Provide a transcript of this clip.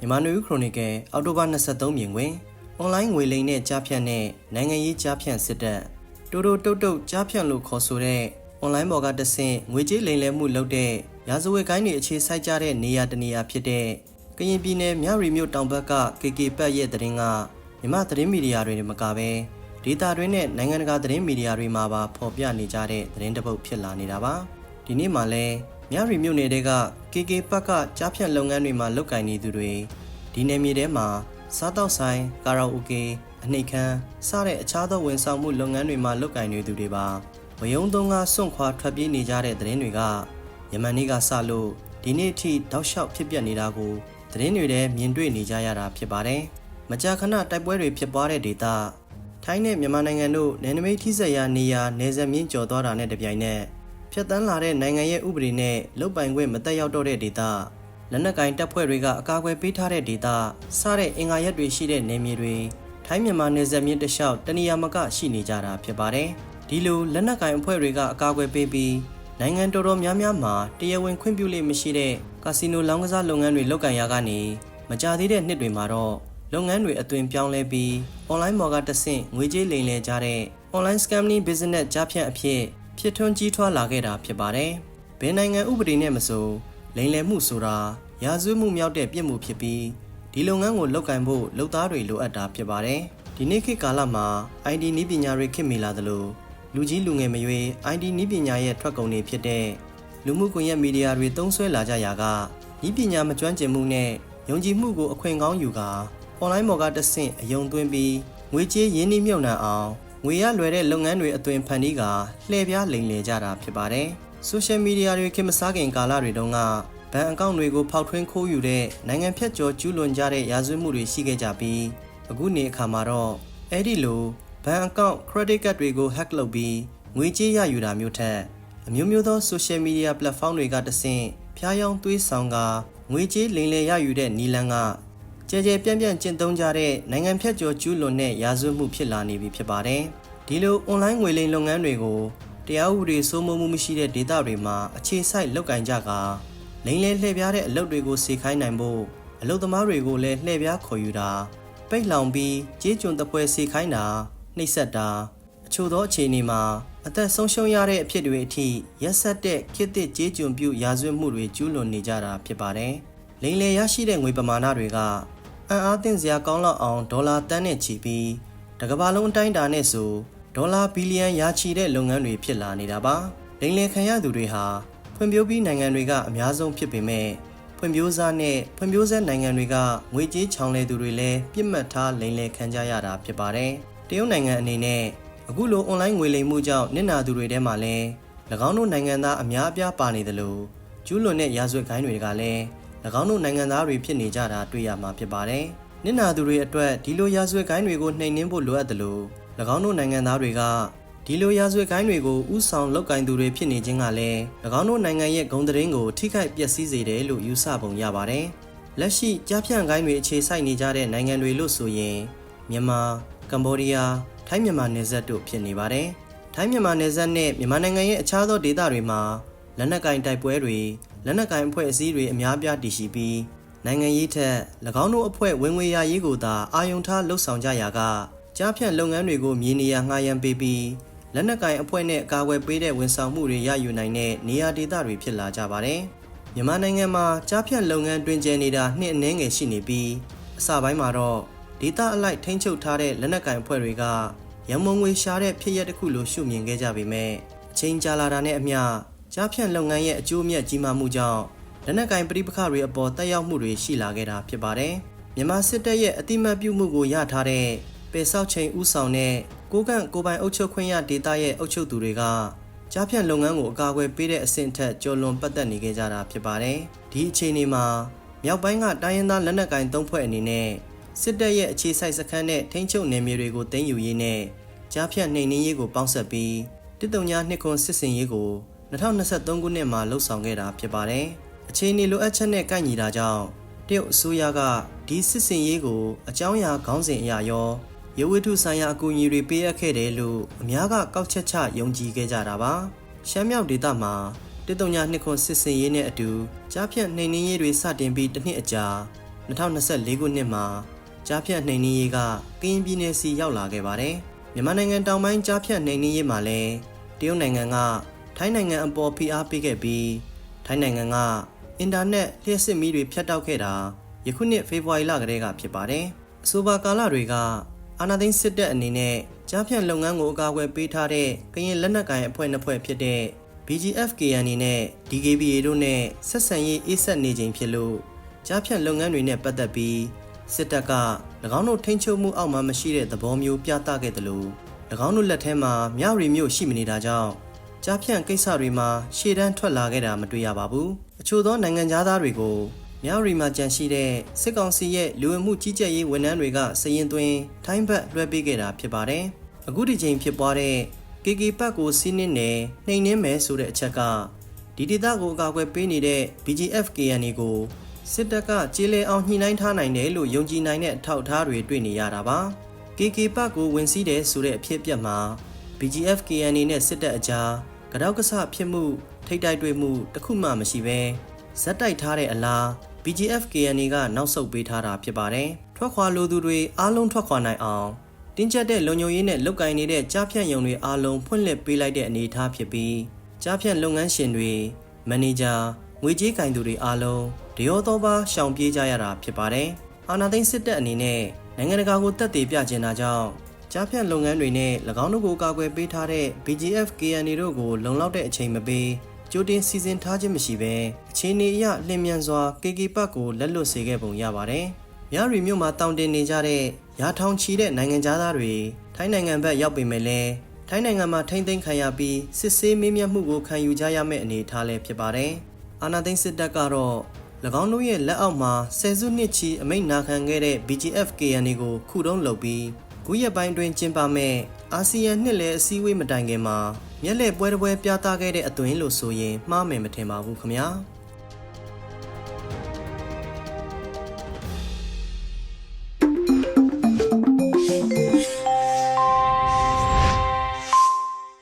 မြန်မာနွေဦးခရိုနီကယ်အောက်တိုဘာ23မြင်တွင်အွန်လိုင်းငွေလိမ်နဲ့ကြားဖြတ်နဲ့နိုင်ငံရေးကြားဖြတ်စစ်တပ်တိုတိုတုတ်တုတ်ကြားဖြတ်လို့ခေါ်ဆိုတဲ့အွန်လိုင်းပေါ်ကတဆင့်ငွေကြေးလိမ်လည်မှုလုပ်တဲ့ရာဇဝတ်ကိုင်းတွေအခြေစိုက်ကြတဲ့နေရာတနေရာဖြစ်တဲ့ကရင်ပြည်နယ်မြရီမြို့တောင်ဘက်က KK ပတ်ရဲ့သတင်းကမြန်မာသတင်းမီဒီယာတွေနဲ့မကဘဲဒေတာတွင်းနဲ့နိုင်ငံတကာသတင်းမီဒီယာတွေမှာပါဖော်ပြနေကြတဲ့သတင်းတစ်ပုဒ်ဖြစ်လာနေတာပါဒီနေ့မှလည်း မြရီမြို့နယ်တဲက KK ပတ်ကကြားဖြတ်လုပ်ငန်းတွေမှာလုပ်ကင်နေသူတွေဒီနယ်မြေထဲမှာစားတောက်ဆိုင်ကာရာအိုကေအနှိတ်ခမ်းစတဲ့အခြားသောဝန်ဆောင်မှုလုပ်ငန်းတွေမှာလုပ်ကင်နေသူတွေပါဝယုံသုံးကစွန့်ခွာထွက်ပြေးနေကြတဲ့သတင်းတွေကယမန်နေ့ကစလို့ဒီနေ့ထိတောက်လျှောက်ဖြစ်ပျက်နေတာကိုသတင်းတွေထဲမြင်တွေ့နေကြရတာဖြစ်ပါတယ်မကြာခဏတိုက်ပွဲတွေဖြစ်ပွားတဲ့ဒေသထိုင်းနဲ့မြန်မာနိုင်ငံတို့နယ်နိမိတ်ထိစပ်ရာနေရာနယ်စပ်မြင့်ကျော်သွားတာနဲ့တပြိုင်နက် ဖြတ်တန်းလာတဲ့နိုင်ငံရဲ့ဥပဒေနဲ့လုတ်ပိုင်ခွင့်မတက်ရောက်တော့တဲ့ဒေသလက်နက်ကင်တပ်ဖွဲ့တွေကအကာအကွယ်ပေးထားတဲ့ဒေသစတဲ့အင်္ဂါရက်တွေရှိတဲ့နယ်မြေတွေထိုင်းမြန်မာနယ်စပ်မြင့်တစ်လျှောက်တနေရာမကရှိနေကြတာဖြစ်ပါတယ်ဒီလိုလက်နက်ကင်အဖွဲ့တွေကအကာအကွယ်ပေးပြီးနိုင်ငံတော်တော်များများမှာတရားဝင်ခွင့်ပြုလို့မရှိတဲ့ကာစီနိုလောင်းကစားလုပ်ငန်းတွေလုပ်ကင်ရကနေမကြသေးတဲ့နှစ်တွေမှာတော့လုပ်ငန်းတွေအသွင်ပြောင်းလဲပြီး online ပေါ်ကတဆင့်ငွေကြေးလိမ်လည်ကြတဲ့ online scamming business ကြားဖြတ်အဖြစ် ဖြစ်ထွန်းကြီးထွားလာခဲ့တာဖြစ်ပါတယ်။ဘယ်နိုင်ငံဥပဒေနဲ့မဆိုလိမ်လည်မှုဆိုတာရာဇဝတ်မှုမြောက်တဲ့ပြစ်မှုဖြစ်ပြီးဒီလုပ်ငန်းကိုလုပ်ကင်ဖို့လုပ်သားတွေလိုအပ်တာဖြစ်ပါတယ်။ဒီနေ့ခေတ်ကာလမှာ ID နည်းပညာတွေခေတ်မီလာသလိုလူကြီးလူငယ်မရွေး ID နည်းပညာရဲ့ထွက်ကုန်တွေဖြစ်တဲ့လူမှုကွန်ရက်မီဒီယာတွေသုံးစွဲလာကြရာကနည်းပညာမကျွမ်းကျင်မှုနဲ့ယုံကြည်မှုကိုအခွင့်ကောင်းယူကာ online ပေါ်ကတဆင့်အယုံသွင်းပြီးငွေကြေးရင်းနှီးမြှုပ်နှံအောင် ငွေရလွယ်တဲ့လုပ်ငန်းတွေအသွင်ဖန်တီးကာလှည့်ပြားလိမ်လည်ကြတာဖြစ်ပါတယ်။ social media တွေခင်မစားခင်ကာလတွေတုန်းကဘဏ်အကောင့်တွေကိုဖောက်ထွင်းခိုးယူတဲ့နိုင်ငံဖြတ်ကျော်ကျူးလွန်ကြတဲ့ရာဇဝတ်မှုတွေရှိခဲ့ကြပြီးအခုနေအခါမှာတော့အဲ့ဒီလိုဘဏ်အကောင့် credit card တွေကို hack လုပ်ပြီးငွေကြေးရယူတာမျိုးထက်အမျိုးမျိုးသော social media platform တွေကတဆင့်ဖျားယောင်းသွေးဆောင်ကာငွေကြေးလိမ်လည်ရယူတဲ့နီလန်က ကြဲကြဲပြန့်ပြန့်ကျင့်သုံးကြတဲ့နိုင်ငံဖြတ်ကျော်ကျူးလွန်တဲ့ရာဇဝတ်မှုဖြစ်လာနေပြီဖြစ်ပါတယ်။ဒီလို online ငွေလိမ်လုပ်ငန်းတွေကိုတရားဥပဒေစိုးမိုးမှုမရှိတဲ့ဒေသတွေမှာအခြေစိုက်လုပ်ကင်ကြကာလိမ်လည်လှည့်ပြားတဲ့အလုပ်တွေကိုစေခိုင်းနိုင်ဖို့အလုပ်သမားတွေကိုလည်းလှည့်ပြားခေါ်ယူတာပိတ်လောင်ပြီးကြေးကျွန်တပွဲစေခိုင်းတာနှိပ်စက်တာအချို့သောအခြေအနေမှာအသက်ဆုံးရှုံးရတဲ့အဖြစ်တွေအထိရက်ဆက်တဲ့ခေတ်သစ်ကြေးကျွန်ပြုရာဇဝတ်မှုတွေကျူးလွန်နေကြတာဖြစ်ပါတယ်။လိမ်လည်ရရှိတဲ့ငွေပမာဏတွေက အံ့အားသင့်စရာကောင်းလောက်အောင်ဒေါ်လာတန်းနဲ့ချီပြီးတကမ္ဘာလုံးအတိုင်းအတာနဲ့ဆိုဒေါ်လာဘီလီယံရာချီတဲ့လုပ်ငန်းတွေဖြစ်လာနေတာပါ။လိမ်လည်ခံရသူတွေဟာဖွံ့ဖြိုးပြီးနိုင်ငံတွေကအများဆုံးဖြစ်ပေမဲ့ဖွံ့ဖြိုးစားနဲ့ဖွံ့ဖြိုးဆဲနိုင်ငံတွေကငွေကြေးချောင်လဲသူတွေလည်းပြစ်မှတ်ထားလိမ်လည်ခံကြရတာဖြစ်ပါတယ်။တရုတ်နိုင်ငံအနေနဲ့အခုလိုအွန်လိုင်းငွေလိမ်မှုကြောင့်နစ်နာသူတွေထဲမှာလည်း၎င်းတို့နိုင်ငံသားအများအပြားပါနေတယ်လို့ကျူးလွန်တဲ့ရာဇဝတ်ဂိုင်းတွေကလည်း၎ င်းတို့နိုင်ငံသားတွေဖြစ်နေကြတာတွေ့ရမှာဖြစ်ပါတယ်။နစ်နာသူတွေအတွက်ဒီလိုရာဇဝတ်ဂိုင်းတွေကိုနှိမ်နင်းဖို့လိုအပ်တယ်လို့၎င်းတို့နိုင်ငံသားတွေကဒီလိုရာဇဝတ်ကိုင်းတွေကိုဥဆောင်လောက်ကင်သူတွေဖြစ်နေခြင်းကလည်း၎င်းတို့နိုင်ငံရဲ့ဂုဏ်သတင်းကိုထိခိုက်ပျက်စီးစေတယ်လို့ယူဆပုံရပါတယ်။လက်ရှိကြားဖြန့်ကိုင်းတွေအခြေစိုက်နေကြတဲ့နိုင်ငံတွေလို့ဆိုရင်မြန်မာကမ္ဘောဒီးယားထိုင်းမြန်မာနယ်စပ်တို့ဖြစ်နေပါတယ်။ထိုင်းမြန်မာနယ်စပ်နဲ့မြန်မာနိုင်ငံရဲ့အခြားသောဒေသတွေမှာ လက်နက်ကင်တိုက်ပွဲတွေလက်နက်ကင်အဖွဲ့အစည်းတွေအများပြားတည်ရှိပြီးနိုင်ငံရေးထက်၎င်းတို့အဖွဲ့ဝင်ငွေရရေးကိုသာအာယုံထားလှုပ်ဆောင်ကြရာကကြားဖြန့်လုပ်ငန်းတွေကိုမြေနေရာငှားရမ်းပေးပြီးလက်နက်ကင်အဖွဲ့နဲ့အကာအကွယ်ပေးတဲ့ဝန်ဆောင်မှုတွေရယူနိုင်တဲ့နေရာဒေသတွေဖြစ်လာကြပါတယ်။မြန်မာနိုင်ငံမှာကြားဖြတ်လုပ်ငန်းတွင်ကျယ်နေတာနှစ်အနည်းငယ်ရှိနေပြီးအစပိုင်းမှာတော့ဒေသအလိုက်ထိန်းချုပ်ထားတဲ့လက်နက်ကင်အဖွဲ့တွေကရမုံငွေရှာတဲ့ဖြစ်ရပ်တစ်ခုလိုရှုမြင်ခဲ့ကြပေမဲ့အချိန်ကြာလာတာနဲ့အမျှ ကြားဖြတ်လုပ်ငန်းရဲ့အကျိုးအမြတ်ကြီးမားမှုကြောင့်လက်နက်ကင်ပြိပခတွေအပေါ်တက်ရောက်မှုတွေရှိလာခဲ့တာဖြစ်ပါတယ်။မြန်မာစစ်တပ်ရဲ့အတိမတ်ပြုမှုကိုရထားတဲ့ပေဆောက်ချိန်ဥဆောင်တဲ့ကိုကန့်ကိုပိုင်အုပ်ချုပ်ခွင့်ရဒေသရဲ့အုပ်ချုပ်သူတွေကကြားဖြတ်လုပ်ငန်းကိုအကာအကွယ်ပေးတဲ့အဆင့်ထက်ကျော်လွန်ပတ်သက်နေကြတာဖြစ်ပါတယ်။ဒီအခြေအနေမှာမြောက်ပိုင်းကတိုင်းရင်းသားလက်နက်ကိုင်သုံးဖွဲ့အနေနဲ့စစ်တပ်ရဲ့အခြေစိုက်စခန်းနဲ့ထိန်းချုပ်နယ်မြေတွေကိုသိမ်းယူရေးနဲ့ကြားဖြတ်နှိမ်နင်းရေးကိုပေါင်းစပ်ပြီးတစ်တုံညာနှစ်ခွန်စစ်စင်ရေးကို 2023ခုနှစ်မှာလှုပ်ဆောင်ခဲ့တာဖြစ်ပါတယ်။အခြေအနေလိုအပ်ချက်နဲ့ကိုက်ညီတာကြောင့်တရုတ်အစိုးရကဒီစစ်စင်ရေးကိုအကြောင်းအရာခေါင်းစဉ်အရာရောရဝတ္ထုဆိုင်ရာအကူအညီတွေပေးအပ်ခဲ့တယ်လို့အများကကောက်ချက်ချယုံကြည်ခဲ့ကြတာပါရှမ်းမြောက်ဒေသမှာတစ်တုံညာနှစ်ခွန်စစ်စင်ရေးနဲ့အတူကြားဖြတ်နှိမ်နင်းရေးတွေစတင်ပြီးတစ်နှစ်အကြာ2024ခုနှစ်မှာကြားဖြတ်နှိမ်နင်းရေးကကရင်ပြည်နယ်စီရောက်လာခဲ့ပါတယ်။မြန်မာနိုင်ငံတောင်ပိုင်းကြားဖြတ်နှိမ်နင်းရေးမှာလည်းတရုတ်နိုင်ငံက ထိုင်းနိုင်ငံအပေါ်ဖိအားပေးခဲ့ပြီးထိုင်းနိုင်ငံကအင်တာနက်လျှက်စစ်မီးတွေဖြတ်တောက်ခဲ့တာယခုနှစ်ဖေဖော်ဝါရီလကတည်းကဖြစ်ပါတယ်။အဆိုပါကာလတွေကအာနာသိန်းစစ်တပ်အနေနဲ့ကြားဖြတ်လုပ်ငန်းကိုအကာအကွယ်ပေးထားတဲ့ကရင်လက်နက်ကိုင်အဖွဲ့နှစ်ဖွဲ့ဖြစ်တဲ့ BGF KNA နဲ့ DKBA တို့နဲ့ဆက်ဆံရေးအေးဆက်နေချိန်ဖြစ်လို့ကြားဖြတ်လုပ်ငန်းတွေနဲ့ပတ်သက်ပြီးစစ်တပ်က၎င်းတို့ထိန်းချုပ်မှုအောက်မှာမရှိတဲ့သဘောမျိုးပြသခဲ့တယ်လို့၎င်းတို့လက်ထဲမှာမြောက်ရီမျိုးရှိမနေတာကြောင့် ကြားဖြတ်ကိစ္စတွေမှာရှေ့တန်းထွက်လာခဲ့တာမတွေ့ရပါဘူးအချို့သောနိုင်ငံသားတွေကိုမြောက်ရီမှာကြန့်ရှိတဲ့စစ်ကောင်စီရဲ့လူဝင်မှုကြီးကြပ်ရေးဝန်ထမ်းတွေကစည်ရင်သွင်းထိုင်းဘက်လွှဲပေးခဲ့တာဖြစ်ပါတယ်အခုဒီချိန်ဖြစ်ပွားတဲ့ KK ပတ်ကိုစီးနှင်းနယ်နှိမ်နှင်းမယ်ဆိုတဲ့အချက်ကဒီဒေသကိုအကာအကွယ်ပေးနေတဲ့ BGF KNA ကိုစစ်တပ်ကကြေးလဲအောင်ညှိနှိုင်းထားနိုင်တယ်လို့ယုံကြည်နိုင်တဲ့အထောက်အထားတွေတွေ့နေရတာပါ KK ပတ်ကိုဝင်စီးတယ်ဆိုတဲ့အဖြစ်အပျက်မှာ BGF KNA နဲ့စစ်တပ်အကြား ကတောက်ကဆဖြစ်မှု ထိတ်တိုက်တွေ့မှုတစ်ခုမှမရှိဘဲဇက်တိုက်ထားတဲ့အလား BGF KNA ကနောက်ဆုတ်ပေးထားတာဖြစ်ပါတယ်ထွက်ခွာလိုသူတွေအားလုံးထွက်ခွာနိုင်အောင်တင်းကျပ်တဲ့လုံခြုံရေးနဲ့လုတ်ကင်နေတဲ့ကြားဖြတ်ရုံတွေအားလုံးဖွင့်လှစ်ပေးလိုက်တဲ့အနေအထားဖြစ်ပြီးကြားဖြတ်လုပ်ငန်းရှင်တွေမန်နေဂျာငွေကြေးကင်သူတွေအားလုံးဒရောသောပါရှောင်ပြေးကြရတာဖြစ်ပါတယ်။အာနာသိန်းစစ်တပ်အနေနဲ့နိုင်ငံတကာကိုတက်တည်ပြကျင်တာကြောင့် ကြားဖြတ်လုပ်ငန်းတွေနဲ့၎င်းတို့ကိုကာကွယ်ပေးထားတဲ့ BGF KNA တို့ကိုလုံလောက်တဲ့အချိန်မပေးကြိုတင်စီစဉ်ထားခြင်းမရှိဘဲအခြေအနေအရလျင်မြန်စွာ KK ပတ်ကိုလက်လွတ်စေခဲ့ပုံရပါတယ်။မြရီမြို့မှာတောင်းတင်နေကြတဲ့ရာထောင်ချီတဲ့နိုင်ငံသားတွေထိုင်းနိုင်ငံဘက်ရောက်ပေမဲ့လည်းထိုင်းနိုင်ငံမှာထိမ့်သိမ်းခံရပြီးစစ်ဆေးမေးမြန်းမှုကိုခံယူကြရမယ့်အနေအထားလည်းဖြစ်ပါတယ်။အာနာသိန်းစစ်တပ်ကတော့၎င်းတို့ရဲ့လက်အောက်မှာဆယ်စုနှစ်ချီအမိန့်နာခံခဲ့တဲ့ BGF KNA ကိုခုတုံးလုပ်ပြီး ခုရက်ပိုင်းတွင်ကျင်းပမဲ့အာဆီယံနှစ်လည်အစည်းအဝေးမတိုင်ခင်မှာမျက်လှည့်ပွဲတစ်ပွဲပြသခဲ့တဲ့အသွင်လို့ဆိုရင်မှားမယ်မထင်ပါဘူးခင်ဗျာ။